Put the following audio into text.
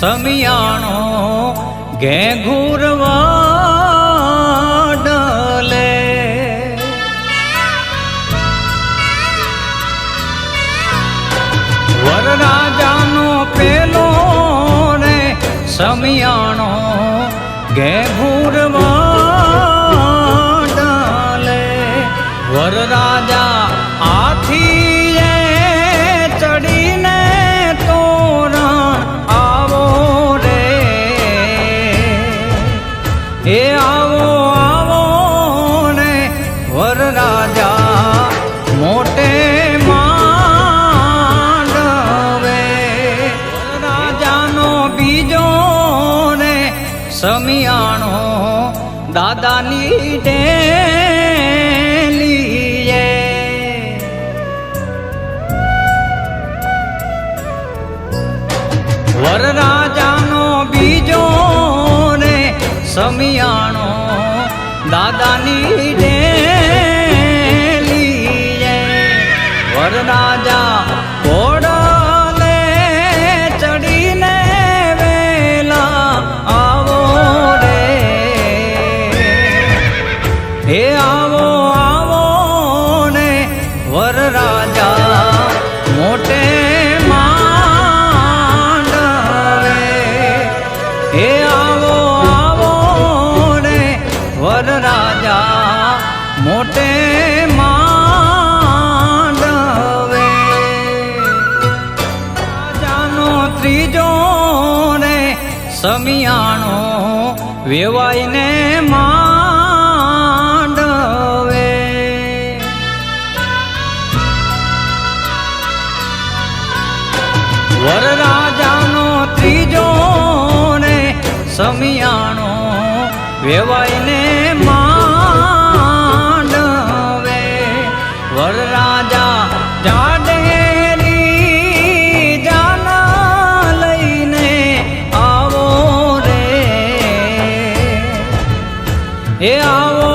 સમિયાણો ઘેઘુરવા ડલે વરરાજાનો પેલો રે સમિયાણો ઘેઘુરવા ડલે વરરાજા સમિયાણો દાદાની ડેલીએ વરરાજાનો બીજો રે સમિયાણો દાદાની ડેલીએ વરરાજા હે આવો આવો ને વરરાજા મોટે માંડવે હે આવો આવો ને વરરાજા મોટે માંડવે રાજાનો ત્રીજો ને સમિયાણો વેવાઈને માંડવે વરરાજાનો ત્રીજો ને સમિયાણો વેવાઈને માંડવે. વરરાજા જાડેરી જાના લઈને આવો રે. એ આ